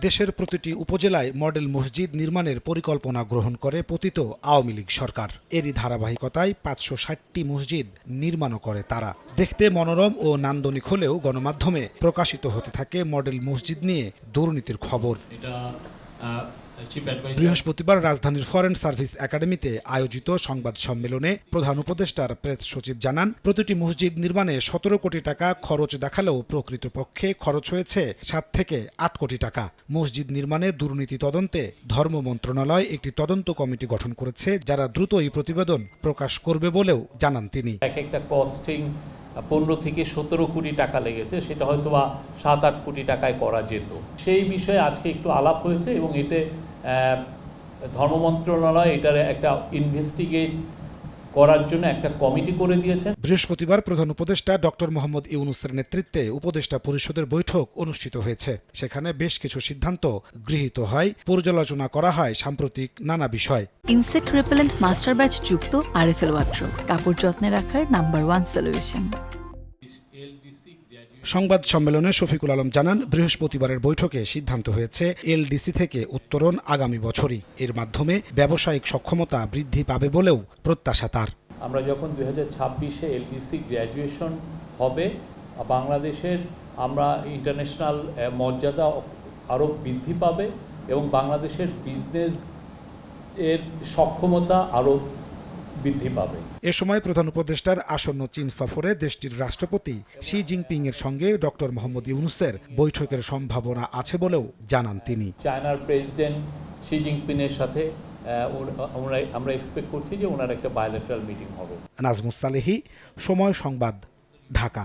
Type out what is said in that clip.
দেশের প্রতিটি উপজেলায় মডেল মসজিদ নির্মাণের পরিকল্পনা গ্রহণ করে পতিত আওয়ামী লীগ সরকার। এরই ধারাবাহিকতায় পাঁচশো ষাটটি মসজিদ নির্মাণও করে তারা। দেখতে মনোরম ও নান্দনিক হলেও গণমাধ্যমে প্রকাশিত হতে থাকে মডেল মসজিদ নিয়ে দুর্নীতির খবর। বৃহস্পতিবার রাজধানীর ফরেন সার্ভিস একাডেমিতে আয়োজিত সংবাদ সম্মেলনে প্রধান উপদেষ্টার প্রেস সচিব জানান প্রতিটি মসজিদ নির্মাণে সতেরো কোটি টাকা খরচ দেখালেও প্রকৃতপক্ষে খরচ হয়েছে সাত থেকে আট কোটি টাকা। মসজিদ নির্মাণে দুর্নীতি তদন্তে ধর্ম মন্ত্রণালয় একটি তদন্ত কমিটি গঠন করেছে যারা দ্রুত এই প্রতিবেদন প্রকাশ করবে বলেও জানান তিনি। এক একটা কস্টিং পনেরো থেকে সতেরো কোটি টাকা লেগেছে সেটা হয়তো বা সাত আট কোটি টাকায় করা যেত। সেই বিষয়ে আজকে একটু আলাপ হয়েছে এবং এতে ধর্ম মন্ত্রণালয় এটার একটা ইনভেস্টিগেট করার জন্য একটা কমিটি করে দিয়েছেন। বৃহস্পতিবার প্রধান উপদেষ্টা ডক্টর মোহাম্মদ ইউনুসের নেতৃত্বে উপদেষ্টা পরিষদের বৈঠক অনুষ্ঠিত হয়েছে। সেখানে বেশ কিছু সিদ্ধান্ত গৃহীত হয় পর্যালোচনা করা হয় সাম্প্রতিক নানা বিষয়। ইনসেক্ট রিপেলেন্ট মাস্টার ব্যাচ যুক্ত আরএফএল ওয়াট্রো কাপড় যত্নে রাখার নাম্বার ওয়ান সলিউশন সংবাদ সম্মেলনে শফিকুল আলম জানান, বৃহস্পতিবারের বৈঠকে সিদ্ধান্ত হয়েছে এলডিসি থেকে উত্তরণ আগামী বছরই। এর মাধ্যমে ব্যবসায়িক সক্ষমতা বৃদ্ধি পাবে বলেও প্রত্যাশা তার। আমরা যখন দুই হাজার ছাব্বিশে এলডিসি গ্র্যাজুয়েশন হবে, বাংলাদেশের আমরা ইন্টারন্যাশনাল মর্যাদা আরও বৃদ্ধি পাবে এবং বাংলাদেশের বিজনেস এর সক্ষমতা আরও বৃদ্ধি পাবে। এ সময় প্রধান উপদেষ্টার আসন্ন চীন সফরে দেশটির রাষ্ট্রপতি শি জিনপিং এর সঙ্গে ডক্টর মোহাম্মদ ইউনুসের বৈঠকের সম্ভাবনা আছে বলেও জানান তিনি। চায়নার প্রেসিডেন্ট শি জিনপিং এর সাথে আমরা এক্সপেক্ট করছি যে ওনার একটা বায়োলেটারাল মিটিং হবে। নাজমুস সালেহি সময় সংবাদ ঢাকা।